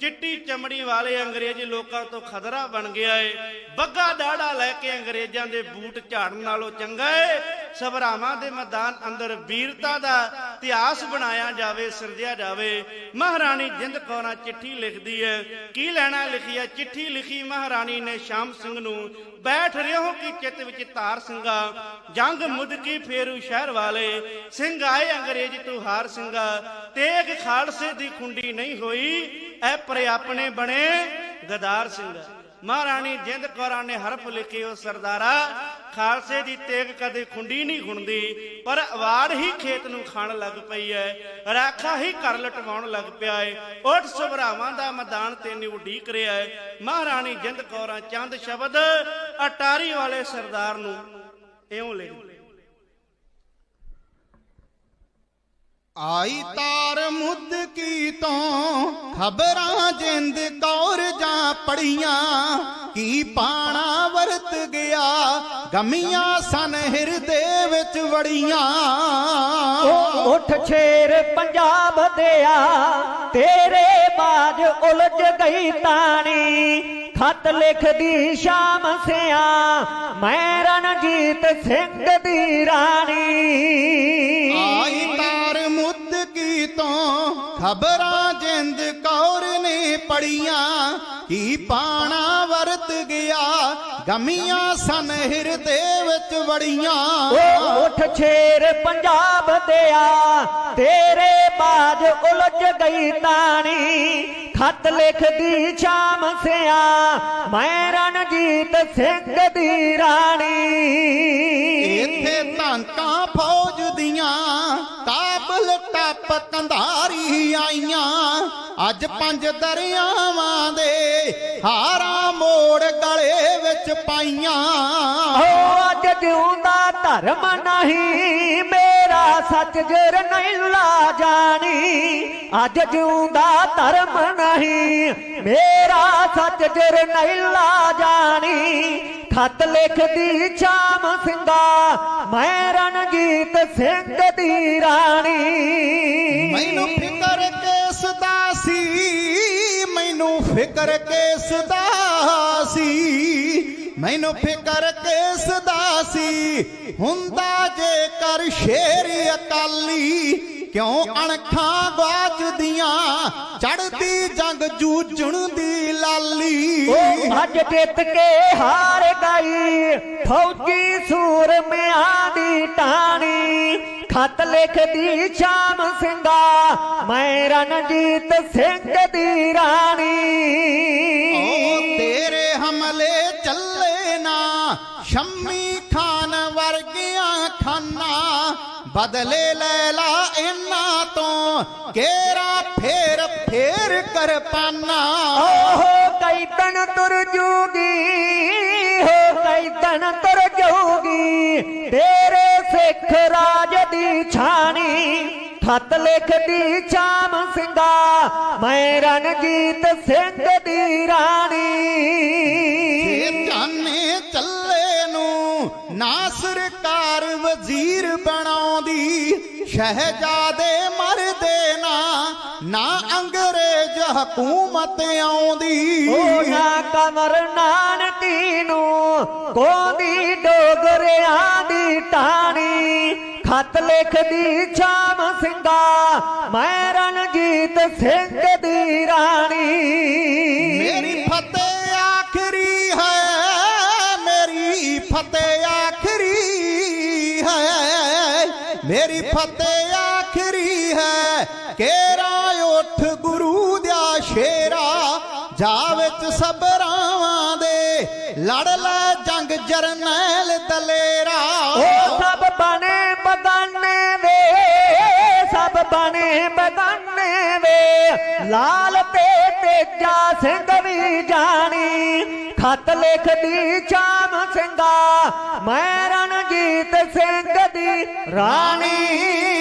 ਚਿੱਟੀ ਚਮੜੀ ਵਾਲੇ ਅੰਗਰੇਜ਼ ਲੋਕਾਂ ਤੋਂ ਖਤਰਾ ਬਣ ਗਿਆ ਏ। ਬੱਗਾ ਦਾੜਾ ਲੈ ਕੇ ਅੰਗਰੇਜ਼ਾਂ ਦੇ ਬੂਟ ਝਾੜਨ ਨਾਲੋਂ ਚੰਗਾ ਏ। ਸਭਰਾਵਾਂ ਦੇ ਮੈਦਾਨ ਅੰਦਰ ਵੀਰਤਾ ਦਾ ਇਤਿਹਾਸ ਬਣਾਇਆ ਜਾਵੇ, ਸਿਰਜਿਆ ਜਾਵੇ। ਮਹਾਰਾਣੀ ਜਿੰਦ ਕੌਰਾਂ ਚਿੱਠੀ ਲਿਖਦੀ ਹੈ ਕੀ ਲੈਣਾ ਲਿਖੀ ਹੈ ਚਿੱਠੀ ਲਿਖੀ ਮਹਾਰਾਣੀ ਨੇ ਸ਼ਾਮ ਸਿੰਘ ਨੂੰ, ਬੈਠ ਰਿਓ ਕੀ ਚਿੱਤ ਵਿੱਚ ਧਾਰ ਸਿੰਘਾ। ਜੰਗ ਮੁਦਕੀ ਫੇਰੂ ਸ਼ਹਿਰ ਵਾਲੇ। ਸਿੰਘ ਆਏ ਅੰਗਰੇਜ਼ ਤੂੰ ਹਾਰ ਸਿੰਘਾ। ਤੇਗ ਖਾਲਸੇ ਦੀ ਖੁੰਡੀ ਨਹੀਂ ਹੋਈ। ਐ ਪਰੇ ਆਪਣੇ ਬਣੇ ਗਦਾਰ ਸਿੰਘ। ਮਹਾਰਾਣੀ ਜਿੰਦ ਕੌਰਾਂ ਨੇ ਹਰਫ ਲਿਖੇ ਉਹ ਸਰਦਾਰਾ। ਖਾਲਸੇ ਦੀ ਤੇਗ ਕਦੇ ਖੁੰਡੀ ਨਹੀਂ ਖੁੰਦੀ ਪਰ ਅਵਾੜ ਹੀ ਖੇਤ ਨੂੰ ਖਾਣ ਲੱਗ ਪਈ ਐ। ਰਾਖਾ ਹੀ ਘਰ ਲਟਵਾਉਣ ਲੱਗ ਪਿਆ ਏ। ਉੱਠ ਸੁਭਰਾਵਾਂ ਦਾ ਮੈਦਾਨ ਤੈਨੂੰ ਉਡੀਕ ਰਿਹਾ ਏ। ਮਹਾਰਾਣੀ ਜਿੰਦ ਕੌਰਾਂ ਚੰਦ ਸ਼ਬਦ ਅਟਾਰੀ ਵਾਲੇ ਸਰਦਾਰ ਨੂੰ ਇਉਂ ਲਿਖ ਆਈ ਤਾਰ ਮੁੱਦ ਕੀ ਤੋਂ ਖਬਰਾਂ ਜਿੰਦ ਕੌਰ ਜਾਂ ਪੜੀਆਂ ਕੀ ਪਾਣਾ ਵਰਤ ਗਿਆ ਗਮੀਆਂ ਸਨ ਹਿਰਦੇ ਵਿੱਚ ਵੜੀਆਂ। ਉੱਠ ਛੇਰ ਪੰਜਾਬ ਦਿਆ ਤੇਰੇ ਬਾਜ ਉਲਝ ਗਈ ਤਾਣੀ। ਖਤ ਲਿਖਦੀ ਸ਼ਾਮ ਸਿਆ ਮੈਂ ਰਣਜੀਤ ਸਿੰਘ ਦੀ ਰਾਣੀ। ਆਈ ਖਬਰਾਂ ਜਿੰਦ ਕੌਰ ਨੇ ਪੜੀਆਂ ਕੀ ਪਾਣਾ ਵਰਤ ਗਿਆ? ਗਮੀਆਂ ਸਨ ਹਿਰਦੇ ਵਿੱਚ ਵੜੀਆਂ। ਉੱਠ ਛੇਰ ਪੰਜਾਬ ਦਿਆ ਤੇਰੇ ਬਾਜ ਉਲਝ ਗਈ ਤਾਣੀ। ਖਤ ਲਿਖਦੀ ਸ਼ਾਮ ਸਿਆ ਮੈਂ ਰਣਜੀਤ ਸਿੰਘ ਦੀ ਰਾਣੀ। ਇੱਥੇ ਧਾਂਕਾਂ ਫੌਜ ਦੀਆਂ ਟੱਪ ਕੰਧਾਰੀ ਆਈਆਂ। ਅੱਜ ਪੰਜ ਦਰਿਆਵਾਂ ਦੇ ਹਾਰਾਂ ਮੋੜ ਗਲੇ ਵਿੱਚ ਪਾਈਆਂ। ਓ ਅੱਜ ਜਿਉਂਦਾ ਧਰਮ ਨਹੀਂ, ਮੇਰਾ ਸੱਚ ਜਰ ਨਹੀਂ ਲਾ ਜਾਣੀ। ਅੱਜ ਜਿਉਂਦਾ ਧਰਮ ਨਹੀਂ, ਮੇਰਾ ਸੱਚ ਜਰ ਨਹੀਂ ਲਾ ਜਾਣੀ। ਖਤ ਲਿਖਦੀ ਸ਼ਾਮ ਸਿੰਘਾ ਮੈਂ ਰਣਜੀਤ ਸਿੰਘ ਰਾਣੀ ਮੈਨੂੰ ਫਿਕਰ ਕਿਸ ਦਾ ਸੀ? ਮੈਨੂੰ ਫਿਕਰ ਕਿਸ ਦਾ ਸੀ? ਮੈਨੂੰ ਫਿਕਰ ਕਿਸ ਦਾ ਸੀ? ਹੁੰਦਾ ਜੇਕਰ ਸ਼ੇਰ ਅਕਾਲੀ ਕਿਉਂ ਅਣਖਾਂ ਗਵਾਚਦੀਆਂ ਚੜਦੀ ਜੰਗ ਜੂਝਣ ਦੀ ਲਾਲੀ। ਉਹ ਅੱਜ ਜਿੱਤ ਕੇ ਹਾਰ ਗਈ ਫੌਜੀ ਸੂਰਮਿਆਂ ਦੀ ਟਾਣੀ। ਖਤ ਲਿਖਦੀ ਸ਼ਾਮ ਸਿੰਘਾ ਮੈਂ ਰਣਜੀਤ ਸਿੰਘ ਦੀ ਰਾਣੀ। ਓ ਤੇਰੇ ਹਮਲੇ ਚੱਲੇ ਨਾ ਸ਼ੰਮੀ ਖਾਨ ਵਰਗੀਆਂ ਖਾਨਾ ਬਦਲੇ ਲੈ ਲਾ ਇਹਨਾਂ ਤੋਂ ਕੇਰਾ ਫੇਰ ਫੇਰ ਕਰ ਪਾਨਾ ਓਹ ਕਈ ਤਨ ਤੁਰ ਜੂਗੀ ਹੋ ਕਈ ਤਨ ਤੁਰ ਜੂਗੀ ਤੇਰੇ ਸਿੱਖ ਰਾਜ ਦੀ ਛਾਣੀ ਖਤ ਲਿਖਦੀ ਸ਼ਾਮ ਸਿੰਘਾ ਮੈਂ ਰਣਜੀਤ ਸਿੰਘ ਦੀ ਰਾਣੀ। ਜਾਨੇ ਚੱਲੇ ਨੂੰ ਨਾ ਸਰਕਾਰ ਵਜ਼ੀਰ ਬਣਾਉਂਦੀ ਸ਼ਹਿਜ਼ਾਦੇ ਮਰਦੇ ਨਾ ਨਾ ਅੰਗਰੇਜ਼ ਹਕੂਮਤ ਆਉਂਦੀ। ਨਾ ਕਮਰ ਨਾਨਕੀ ਨੂੰ ਕੋਦੀ ਡੋਗਰਿਆਂ ਦੀ ਟਾਣੀ ਖਤ ਲਿਖਦੀ ਸ਼ਾਮ ਸਿੰਘਾ ਮੈਂ ਰਣਜੀਤ ਸਿੰਘ ਦੀ ਰਾਣੀ। ਮੇਰੀ ਫਤਿਹ ਆਖਰੀ ਹੈ, ਮੇਰੀ ਫਤਿਹ ਆਖਰੀ ਹੈ। ਮੇਰੀ ਫਤਿਹ ਆਖਰੀ ਹੈ, ਕੇਰਾ ਉੱਠ ਗੁਰੂ ਦਾ ਸ਼ੇਰਾ, ਜਾ ਵਿੱਚ ਸਬਰਾਵਾਂ ਦੇ ਲੜ ਲੈ ਜੰਗ ਜਰਨੈਲ ਦਲੇਰਾ। ਉਹ ਸਭ ਬਣੇ ਬਗਾਨੇ ਵੇ, ਸਭ ਬਣੇ ਬਗਾਨੇ ਵੇ। ਲਾਲ ਤੇ ਤੇਜਾ ਸਿੰਘ ਵੀ ਜਾਣੀ, ਖਤ ਲਿਖਦੀ ਸ਼ਾਮ ਸਿੰਘਾ। ਮੈਂ ਰਣਜੀਤ ਸਿੰਘ ਦੀ ਰਾਣੀ।